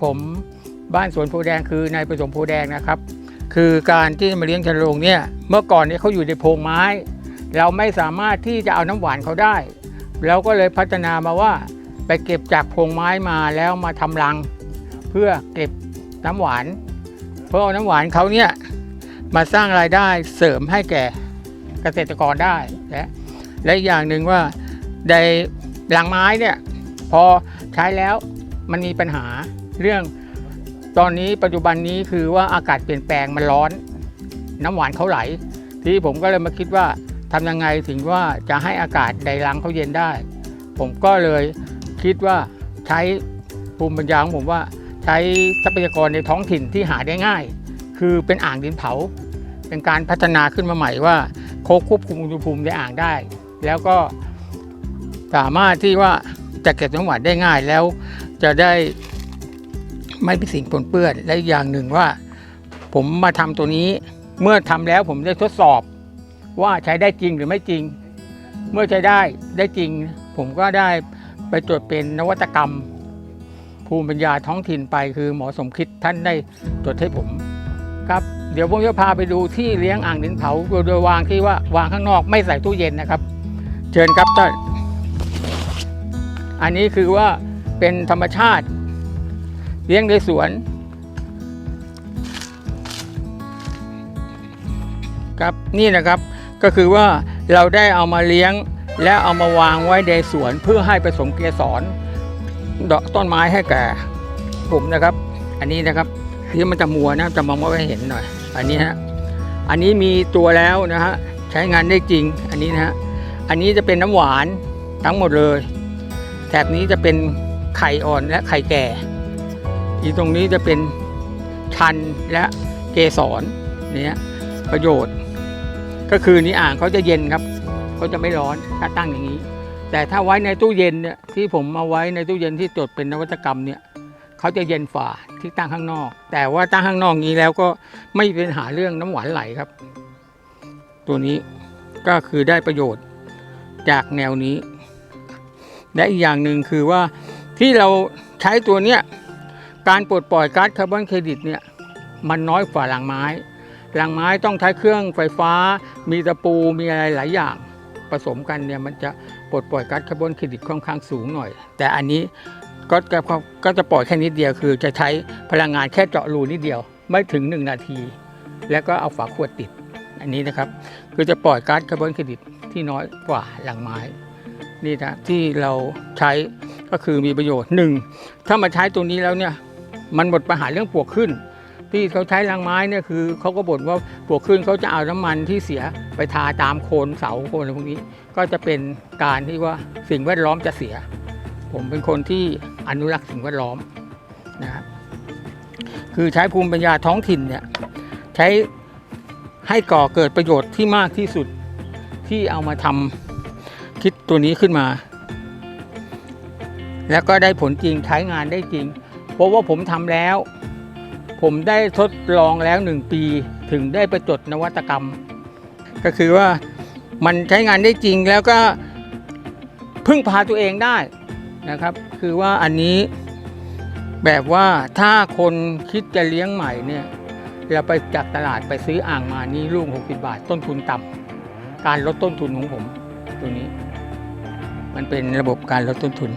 บผมบ้านสวนโพแดงคือนายประสมโพแดงนะครับ คือการที่มาเลี้ยงชันโรงเนี่ยเมื่อก่อนเนี่ยเขาอยู่ในโพรงไม้ เราไม่สามารถที่จะเอาน้ำหวานเขาได้เราก็เลยพัฒนามาว่าไปเก็บจากโพรงไม้มาแล้วมาทำรัง เพื่อเก็บน้ำหวาน เพื่อเอาน้ำหวานเขาเนี่ยมาสร้างรายได้เสริมให้แก่เกษตรกรได้และและอีกอย่างหนึ่งว่าในรังไม้เนี่ยพอใช้แล้วมันมีปัญหา เรื่องตอนนี้ปัจจุบันนี้คือว่าอากาศเปลี่ยนแปลงมันร้อน น้ำหวานเขาไหล ที่ผมก็เลยมาคิดว่าทำยังไงถึงว่าจะให้อากาศในรังเขาเย็นได้ ผมก็เลยคิดว่าใช้ภูมิปัญญาของผมว่าใช้ทรัพยากรในท้องถิ่นที่หาได้ง่าย คือเป็นอ่างดินเผา เป็นการพัฒนาขึ้นมาใหม่ว่าโคควบคุมอุณหภูมิในอ่างได้ แล้วก็สามารถที่ว่าจะเก็บน้ำหวานได้ง่ายแล้วจะได้ ไม่เป็นสิ่งปนเปื้อนและอย่างหนึ่งว่า ผมมาทำตัวนี้เมื่อทำแล้วผมได้ทดสอบ ว่าใช้ได้จริงหรือไม่จริง เมื่อใช้ได้ได้จริง ผมก็ได้ไปตรวจเป็นนวัตกรรม ภูมิปัญญาท้องถิ่นไปคือหมอสมคิดท่านได้ตรวจให้ผมครับเดี๋ยวผมจะพาไปดูที่เลี้ยงอ่างดินเผาโดยวางที่ว่าวางข้างนอกไม่ใส่ตู้เย็นนะครับ เชิญครับท่านอันนี้คือว่าเป็นธรรมชาติ เลี้ยงในสวนครับนี่นะครับก็คือว่าเราได้เอามาเลี้ยงและเอามาวางไว้ในสวนเพื่อให้ผสมเกสรดอกต้นไม้ให้แก่ผมนะครับ อันนี้นะครับที่มันจะมัวนะจะมองไม่เห็นหน่อย อันนี้ฮะอันนี้มีตัวแล้วนะฮะใช้งานได้จริง อันนี้นะฮะอันนี้จะเป็นน้ำหวานทั้งหมดเลยแถบนี้จะเป็นไข่อ่อนและไข่แก่ อีตรงนี้จะเป็นชันและเกสรเนี่ยประโยชน์ ก็คือนี่อ่างเขาจะเย็นครับเขาจะไม่ร้อนถ้าตั้งอย่างนี้ แต่ถ้าไว้ในตู้เย็นเนี่ยที่ผมมาไว้ในตู้เย็นที่จดเป็นนวัตกรรมเนี่ยเขาจะเย็นฝ่าที่ตั้งข้างนอก แต่ว่าตั้งข้างนอกนี้แล้วก็ไม่เป็นหาเรื่องน้ำหวานไหลครับ ตัวนี้ก็คือได้ประโยชน์จากแนวนี้ และอีกอย่างหนึ่งคือว่าที่เราใช้ตัวเนี้ย การปลดปล่อยก๊าซคาร์บอนเครดิตเนี่ยมันน้อยกว่าหลังไม้หลังไม้ต้องใช้เครื่องไฟฟ้า มีตะปูมีอะไรหลายอย่างผสมกันเนี่ยมันจะปลดปล่อยก๊าซคาร์บอนเครดิตค่อนข้างสูงหน่อย แต่อันนี้ก็จะก็จะปล่อยแค่นิดเดียวคือ จะใช้พลังงานแค่เจาะรูนิดเดียว ไม่ถึง 1 นาที แล้วก็เอาฝาขวดติด อันนี้นะครับ คือจะปล่อยก๊าซคาร์บอนเครดิตที่น้อยกว่าหลังไม้นี่นะที่เราใช้ก็คือมีประโยชน์หนึ่งถ้ามาใช้ตัวนี้แล้วเนี่ย มันหมดปัญหาเรื่องปลวกขึ้น ที่เขาใช้รางไม้เนี่ยคือเขาก็บ่นว่าปลวกขึ้นเขาจะเอาน้ำมันที่เสียไปทาตามโคนเสาโคนอะไรพวกนี้ ก็จะเป็นการที่ว่าสิ่งแวดล้อมจะเสีย ผมเป็นคนที่อนุรักษ์สิ่งแวดล้อมนะครับคือใช้ภูมิปัญญาท้องถิ่นเนี่ยใช้ให้ก่อเกิดประโยชน์ที่มากที่สุดที่เอามาทำคิดตัวนี้ขึ้นมา แล้วก็ได้ผลจริงใช้งานได้จริง เพราะว่าผมทำแล้ว ผมได้ทดลองแล้วหนึ่งปีถึงได้ไปจดนวัตกรรม ก็คือว่ามันใช้งานได้จริงแล้วก็พึ่งพาตัวเองได้นะครับ คือว่าอันนี้แบบว่าถ้าคนคิดจะเลี้ยงใหม่เนี่ยเราไปจากตลาดไปซื้ออ่างมานี่ลูก 60 บาท ต้นทุนต่ำการลดต้นทุนของผม ตัวนี้ มันเป็นระบบการลดต้นทุน